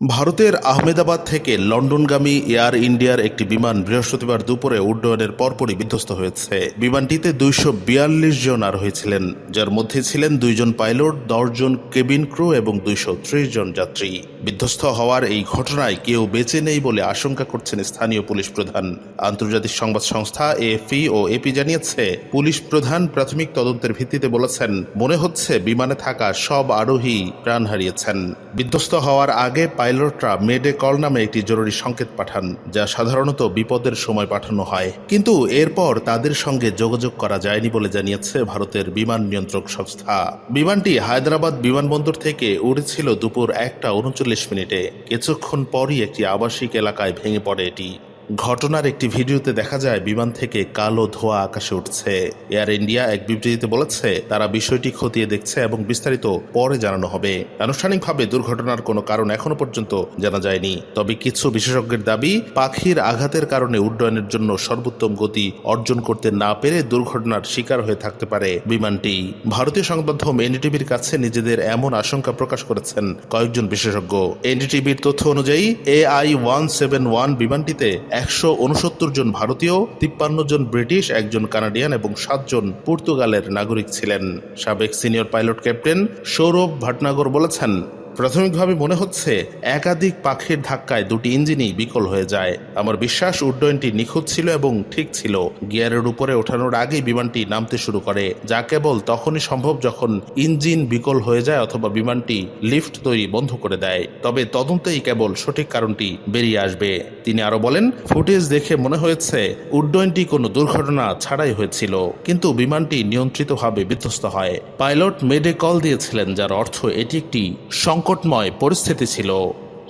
ভারতের আহমেদাবাদ থেকে লন্ডনগামী এয়ার ইন্ডিয়ার একটি বিমান বৃহস্পতিবার দুপুরে উড্ডয়নের পরপরই বিধ্বস্ত হয়েছে। বিমানটিতে দুইশো বিয়াল্লিশ জন আরোহী ছিলেন যার মধ্যে ছিলেন দুইজন পাইলট, দশজন কেবিন ক্রু এবং দুইশো ত্রিশ জন যাত্রী। বিধ্বস্ত হওয়ার এই ঘটনায় কেউ বেঁচে নেই বলে আশঙ্কা করছেন স্থানীয় পুলিশ প্রধান। আন্তর্জাতিক সংবাদ সংস্থা এএফপি ও এপি জানিয়েছে, পুলিশ প্রধান প্রাথমিক তদন্তের ভিত্তিতে বলেছেন, মনে হচ্ছে বিমানে থাকা সব আরোহী প্রাণ হারিয়েছেন। বিধ্বস্ত হওয়ার আগে পাইলটরা মেডে কল নামে একটি জরুরি সংকেত পাঠান, যা সাধারণত বিপদের সময় পাঠানো হয়। কিন্তু এরপর তাদের সঙ্গে যোগাযোগ করা যায়নি বলে জানিয়েছে ভারতের বিমান নিয়ন্ত্রক সংস্থা। বিমানটি হায়দ্রাবাদ বিমানবন্দর থেকে উড়েছিল দুপুর একটা উনচল্লিশ মিনিটে। কিছুক্ষণ পরই একটি আবাসিক এলাকায় ভেঙে পড়ে এটি। ঘটনার একটি ভিডিওতে দেখা যায়, বিমান থেকে কালো ধোঁয়া আকাশে উঠছে। এয়ার ইন্ডিয়া এক বিবৃতিতে বলেছে, তারা বিষয়টি খতিয়ে দেখছে এবং বিস্তারিত পরে জানানো হবে। আনুষ্ঠানিকভাবে দুর্ঘটনার কোনো কারণ এখনও পর্যন্ত জানা যায়নি। তবে কিছু বিশেষজ্ঞের দাবি, পাখির আঘাতের কারণে উড্ডয়নের জন্য সর্বোত্তম গতি অর্জন করতে না পেরে দুর্ঘটনার শিকার হয়ে থাকতে পারে বিমানটি। ভারতীয় সংবাদ মাধ্যম এনডিটিভির কাছে নিজেদের এমন আশঙ্কা প্রকাশ করেছেন কয়েকজন বিশেষজ্ঞ। এনডিটিভির তথ্য অনুযায়ী, এআই ওয়ান সেভেন ওয়ান বিমানটিতে একশো উনসত্তর জন ভারতীয়, তিপ্পান্ন জন ব্রিটিশ, একজন কানাডিয়ান এবং সাতজন পর্তুগালের নাগরিক ছিলেন। সাবেক senior pilot captain Saurabh Bhatnagar বলেছেন প্রাথমিকভাবে মনে হচ্ছে একাধিক পাখির ধাক্কায় দুটি ইঞ্জিনই বিকল হয়ে যায়। আমার বিশ্বাস উড্ডয়নটি নিখুঁত ছিল এবং ঠিক ছিল। গিয়ারের উপরে ওঠানোর আগেই বিমানটি নামতে শুরু করে, যা কেবল তখনই সম্ভব যখন ইঞ্জিন বিকল হয়ে যায় অথবা বিমানটি লিফট তৈরি বন্ধ করে দেয়। তবে তদন্তেই কেবল সঠিক কারণটি বেরিয়ে আসবে। তিনি আরও বলেন, ফুটেজ দেখে মনে হয়েছে উড্ডয়নটি কোনো দুর্ঘটনা ছাড়াই হয়েছিল, কিন্তু বিমানটি নিয়ন্ত্রিতভাবে বিধ্বস্ত হয়। পাইলট মেডে কল দিয়েছিলেন, যার অর্থ এটি একটি সংকটময় পরিস্থিতি ছিল।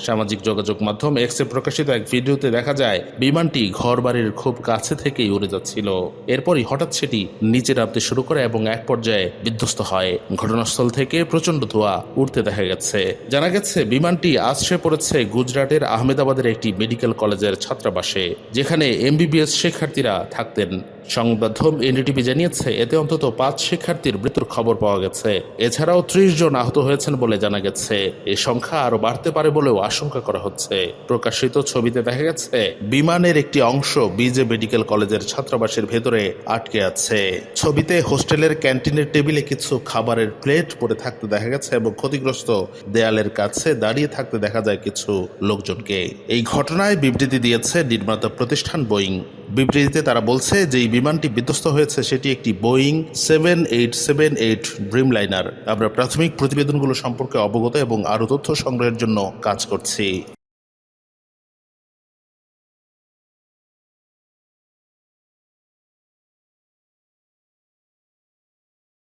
সামাজিক যোগাযোগ মাধ্যম এক্সে প্রকাশিত এক ভিডিওতে দেখা যায়, বিমানটি ঘরবাড়ির খুব কাছে থেকেই উড়ে যাচ্ছিল। এরপরই হঠাৎ সেটি নিচে নামতে শুরু করে এবং এক পর্যায়ে বিধ্বস্ত হয়। ঘটনাস্থল থেকে প্রচণ্ড ধোঁয়া উঠতে দেখা গেছে। জানা গেছে, বিমানটি আশ্রে পড়েছে গুজরাটের আহমেদাবাদের একটি মেডিকেল কলেজের ছাত্রাবাসে, যেখানে এমবিবিএস শিক্ষার্থীরা থাকতেন। সংবাদ মাধ্যম এনডিটিভি জানিয়েছে, এতে অন্তত পাঁচ শিক্ষার্থীর মৃত্যুর খবর পাওয়া গেছে। এছাড়াও ত্রিশ জন আহত হয়েছেন বলে জানা গেছে। এই সংখ্যা আরও বাড়তে পারে বলেও আশঙ্কা করা হচ্ছে। প্রকাশিত ছবিতে দেখা গেছে, বিমানের একটি অংশ বিজে মেডিকেল কলেজের ছাত্রাবাসের ভেতরে আটকে আছে। ছবিতে হোস্টেলের ক্যান্টিনের টেবিলে কিছু খাবারের প্লেট পড়ে থাকতে দেখা গেছে এবং ক্ষতিগ্রস্ত দেয়ালের কাছে দাঁড়িয়ে থাকতে দেখা যায় কিছু লোকজনকে। এই ঘটনায় বিবৃতি দিয়েছে নির্মাতা প্রতিষ্ঠান বোয়িং। বিবৃতিতে তারা বলছে যে এই বিমানটি বিধ্বস্ত হয়েছে, সেটি একটি Boeing seven eight seven eight Dreamliner আমরা প্রাথমিক প্রতিবেদনগুলো সম্পর্কে অবগত এবং আরও তথ্য সংগ্রহের জন্য কাজ করছি।